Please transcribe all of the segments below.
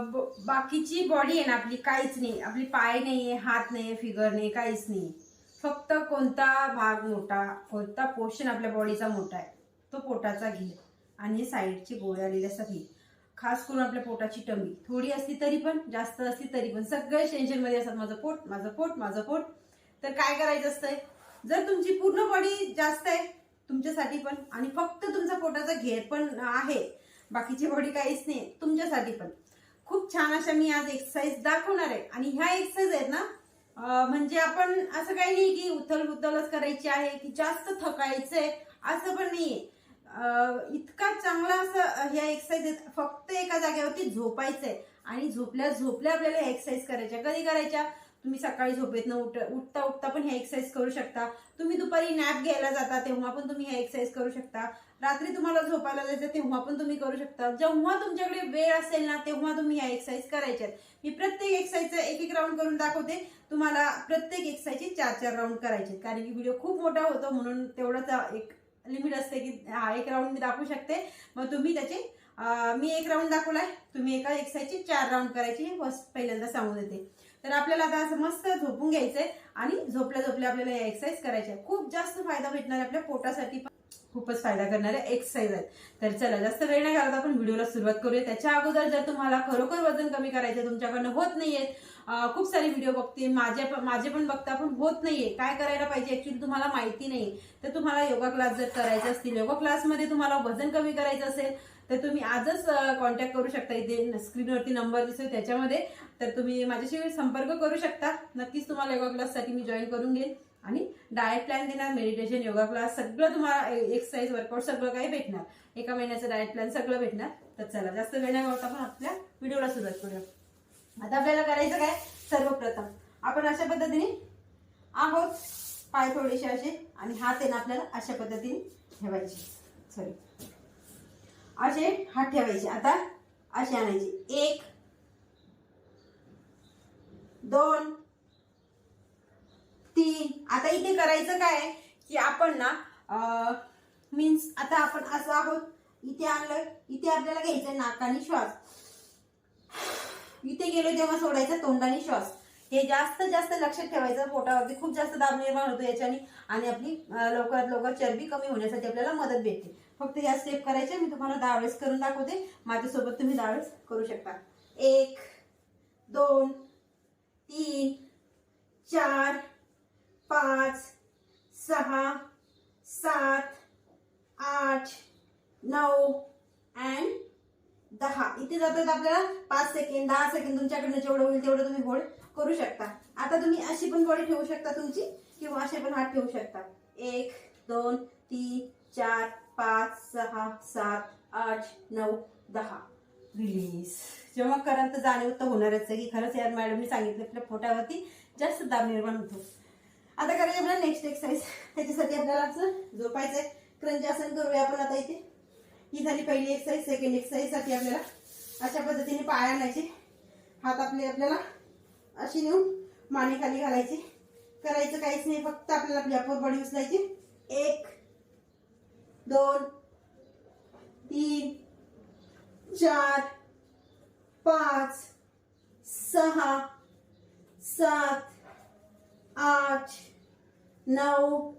ब- बाकीची बॉडी आहे ना आपली काहीच नाही. आपली पाय नाही आहे हात नाही आहे फिगर नाही काहीच नाही. फक्त कोणता भाग मोठा कोणता पोर्शन आपल्या बॉडीचा मोठा आहे तो पोटाचा घे आणि साईडची गोळ्या आलेले असतात ही खास करून आपल्या पोटाची टमी. थोडी असली तरी पण जास्त असली तरी पण. सगळे टेन्शनमध्ये असतात. माझं पोट माझं पोट माझं पोट. तर काय करायचं असतंय? जर तुमची पूर्ण बॉडी जास्त आहे तुमच्यासाठी पण आणि फक्त तुमचा पोटाचा घेर पण आहे बाकीची बॉडी काहीच नाही तुमच्यासाठी पण. खूप छान अशा मी आज एक्सरसाइज दाखवणार आहे. आणि ह्या एक्सरसाइज आहेत ना म्हणजे आपण असं काही नाही की उथल उथलच करायची आहे की जास्त थकायचंय असं पण नाहीये. इतका चांगला असं ह्या एक्सरसाइज फक्त एका जागेवरती झोपायचंय. आणि झोपल्या झोपल्या आपल्याला एक्सरसाइज करायच्या. कधी करायच्या? तुम्ही सकाळी झोपेतनं उठ उठता उठता पण ह्या एक्सरसाइज करू शकता. तुम्ही दुपारी नॅप घ्यायला जाता तेव्हा पण तुम्ही ह्या एक्सरसाइज करू शकता. रात्री तुम्हाला झोपायला जायचं तेव्हा पण तुम्ही करू शकता. जेव्हा तुमच्याकडे वेळ असेल ना तेव्हा तुम्ही ह्या एक्सरसाइज करायच्यात. मी प्रत्येक एक्सरसाइजचा एक एक राऊंड करून दाखवते. तुम्हाला प्रत्येक एक्सरसाइजचे चार चार राऊंड करायचे कारण की व्हिडिओ खूप मोठा होतो म्हणून तेवढंच एक लिमिट असते की हा एक राऊंड मी दाखवू शकते. मग तुम्ही त्याचे मी एक राऊंड दाखवलाय. तुम्ही एका एक्सरसाइजचे चार राऊंड करायचे हे पहिल्यांदा सांगून देते. तर आपल्याला आता असं मस्त झोपून घ्यायचंय आणि झोपल्या झोपल्या आपल्याला या एक्सरसाइज करायच्या आहे. खूप जास्त फायदा भेटणार आहे आपल्या पोटासाठी पण. खूपच फायदा करणाऱ्या एक्सरसाइज आहेत. तर चला जास्त वेळ नाही घालत आपण व्हिडिओला सुरुवात करूया. त्याच्या अगोदर जर तुम्हाला खरोखर वजन कमी करायचं तुमच्याकडनं होत नाहीये खूप सारे व्हिडिओ बघते. माझे पण माझे पण बघता पण होत नाहीये. काय करायला पाहिजे ऍक्च्युली तुम्हाला माहिती नाही. तर तुम्हाला योगा क्लास जर करायचे असतील योगा क्लासमध्ये तुम्हाला वजन कमी करायचं असेल तर तुम्ही आजच कॉन्टॅक्ट करू शकता. इथे स्क्रीनवरती नंबर दिसतो त्याच्यामध्ये. तर तुम्ही माझ्याशी संपर्क करू शकता. नक्कीच तुम्हाला योगा क्लाससाठी मी जॉईन करून घेईन. आणि डायट प्लॅन देणार मेडिटेशन योगा क्लास सगळं तुम्हाला एक्सरसाइज वर्कआउट सगळं काही भेटणार. एका महिन्याचं डायट प्लॅन सगळं भेटणार. तर चला जास्त वेळ नाही होता आपण आपल्या व्हिडिओला सुरुवात करूया. आता आपल्याला करायचं काय? सर्वप्रथम आपण अशा पद्धतीने आहोत. पाय थोडेसे असे आणि हात आहे ना आपल्याला अशा पद्धतीने ठेवायचे. सॉरी असे हात ठेवायचे. आता असे आणायचे. एक दोन तीन. आता इथे करायचं काय की आपण ना मीन्स आता आपण असं आहोत. इथे आणलं इथे आपल्याला घ्यायचं नाकाने श्वास. इथे गेलो तेव्हा सोडायचा तोंडाने श्वास. हे जास्त जास्त लक्षात ठेवायचं पोटावरती खूप जास्त दाब निर्माण होतो याच्याने आणि आपली लवकरात लवकर चरबी कमी होण्यासाठी आपल्याला मदत भेटते. फक्त या स्टेप करायच्या मी तुम्हाला दहा वेळेस करून दाखवते. माझ्यासोबत तुम्ही दहा वेळेस करू शकता. एक दोन तीन चार पाच सहा सात आठ नऊ अँड दहा. इथे जातात आपल्याला पाच सेकंड दहा सेकंड तुमच्याकडनं जेवढं होईल तेवढं तुम्ही होल्ड करू शकता. आता तुम्ही अशी पण बॉडी ठेवू शकता तुमची किंवा असे पण हात ठेवू शकता. एक दोन तीन चार पाच सहा सात आठ नऊ दहा. रिलीज जेव्हा कराल तर जाणीव तर होणारच आहे की खरंच यार मॅडमने सांगितलं आपल्या पोटावरती जास्त दाब निर्माण होतो. आता करायचं आपल्याला नेक्स्ट एक्सरसाइज त्याच्यासाठी आपल्याला असं झोपायचंय. क्रंच आसन करूया आपण आता इथे. ही झाली पहिली एक्सरसाइज सेकंड एक्सरसाइजसाठी आपल्याला अशा पद्धतीने पाय आणायचे. हात आपले आपल्याला अशी नेऊन माने खाली घालायचे. करायचं काहीच नाही फक्त आपल्याला आपली अपर बॉडी उचलायची. एक दोन तीन चार पाच सहा सात आठ नऊ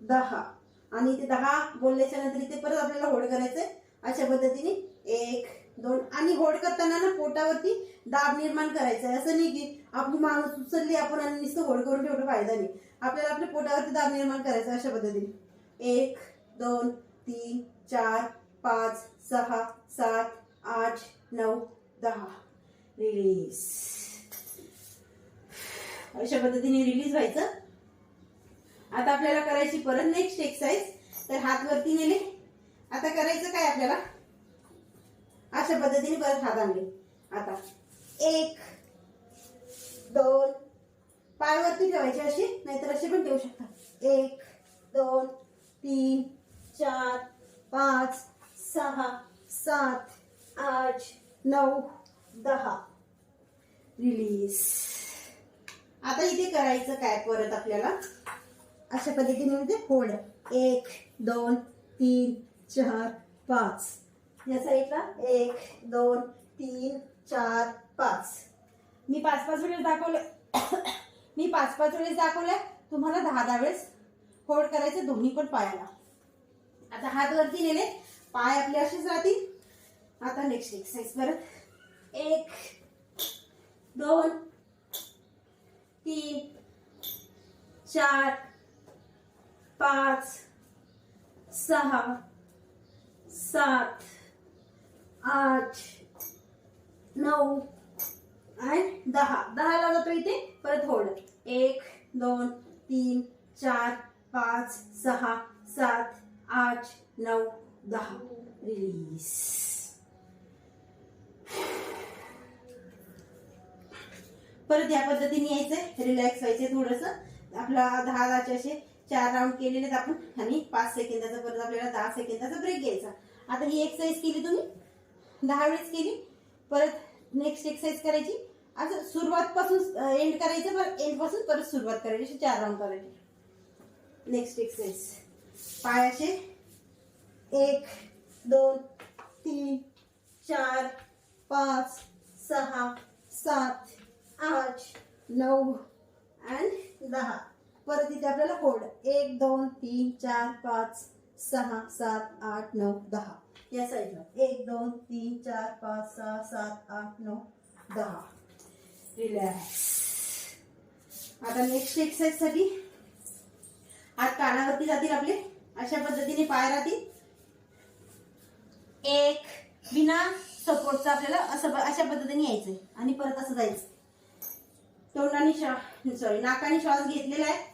दहा. आणि इथे दहा बोलल्याच्या नंतर इथे परत आपल्याला होड करायचं अशा पद्धतीने एक दोन आणि होड करताना ना पोटावरती दाब निर्माण करायचा आहे. असं नाही की आपली माणूस उचलली आपण आणि नुसतं होड करून ठेवलं फायदा नाही. आपल्याला आपल्या पोटावरती दाब निर्माण करायचा अशा पद्धतीने. एक दोन तीन चार पाच सहा सात आठ नऊ दहा. रिलीज अशा पद्धतीने रिलीज व्हायचं. आता आपल्याला करायची परत नेक्स्ट एक्सरसाइज तर हात वरती नेले. आता करायचं काय आपल्याला? अशा पद्धतीने परत हात आणले. आता एक दोन पाय वरती ठेवायचे असे नाहीतर असे पण ठेवू शकता. एक दोन तीन चार पाच सहा सात आठ नऊ दहा. रिलीज आता इथे करायचं काय परत आपल्याला? अशा पद्धतीने म्हणजे होल्ड एक दोन तीन चार पाच. या साईडला एक दोन तीन चार पाच. मी पाच पाच वेळेस दाखवले. मी पाच पाच वेळेस दाखवले तुम्हाला दहा दहा वेळेस होल्ड करायचे दोन्ही पण पायाला. आता हात वरती नेले. पाय आपले असेच राहतील. आता नेक्स्ट एक्सरसाइज परत. एक दोन तीन चार पाच. सहा सात आठ नऊ आणि दहा. दहाला जातो इथे परत होल्ड एक दोन तीन चार पाच सहा सात आठ नऊ दहा. रिलीज परत या पद्धतीने यायचंय रिलॅक्स व्हायचंय थोडस. आपला दहा दहाचे असे चार राऊंड केलेले आपण. आणि पाच सेकंदाचा परत आपल्याला दहा सेकंदाचा ब्रेक घ्यायचा. आता ही एक्सरसाइज केली तुम्ही. दहा वेळेस केली. परत नेक्स्ट एक्सरसाइज करायची. असं सुरुवात पासून एंड करायचं परत एंडपासून परत सुरुवात करायची. अशी चार राऊंड करायची. नेक्स्ट एक्सरसाइज पायाचे एक दोन तीन चार पाच सहा सात आठ नऊ अँड दहा. परत इथे आपल्याला कोड एक दोन तीन चार पाच सहा सात आठ नऊ दहा. या साईडला एक दोन तीन चार पाच सहा सात आठ नऊ दहा. रिलॅक्स आता नेक्स्ट एक्सरसाइजसाठी हात कानावरती जातील आपले. अशा पद्धतीने पाय राहतील. एक. बिना सपोर्टचा आपल्याला असं अशा पद्धतीने यायचंय. आणि परत असं जायचं तोंडाने श्वास सॉरी नाकाने श्वास घेतलेला आहे.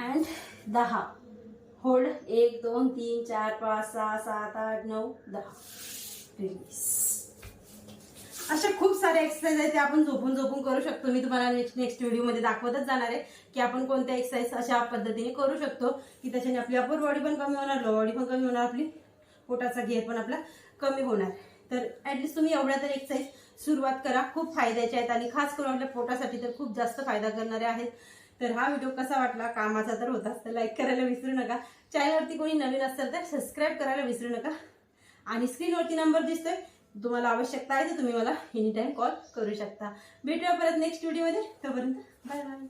अँड दहा. होल्ड एक दोन तीन चार पाच सहा सात आठ नऊ दहा. रिलीज अशा खूप सारे एक्सरसाइज आहेत ते आपण झोपून झोपून करू शकतो. मी तुम्हाला नेक्स्ट नेक्स्ट व्हिडिओमध्ये दाखवतच जाणार आहे की आपण कोणत्या एक्सरसाइज अशा पद्धतीने करू शकतो की त्याच्याने आपली अपर बॉडी पण कमी होणार लो बॉडी पण कमी होणार आपली पोटाचा घेर पण आपला कमी होणार. तर ऍटलिस्ट तुम्ही एवढ्या तर एक्सरसाइज सुरुवात करा. खूप फायद्याच्या आहेत आणि खास करून आपल्या पोटासाठी तर खूप जास्त फायदा करणारे आहेत. तर हा व्हिडिओ कसा वाटला? कामाचा तर होताच तर लाईक करायला विसरू नका. चॅनलवरती कोणी नवीन असेल तर सबस्क्राईब करायला विसरू नका. आणि स्क्रीनवरती नंबर दिसतोय तुम्हाला आवश्यकता आहे तर तुम्ही मला एनी टाइम कॉल करू शकता. भेटूया परत नेक्स्ट व्हिडिओमध्ये तोपर्यंत बाय बाय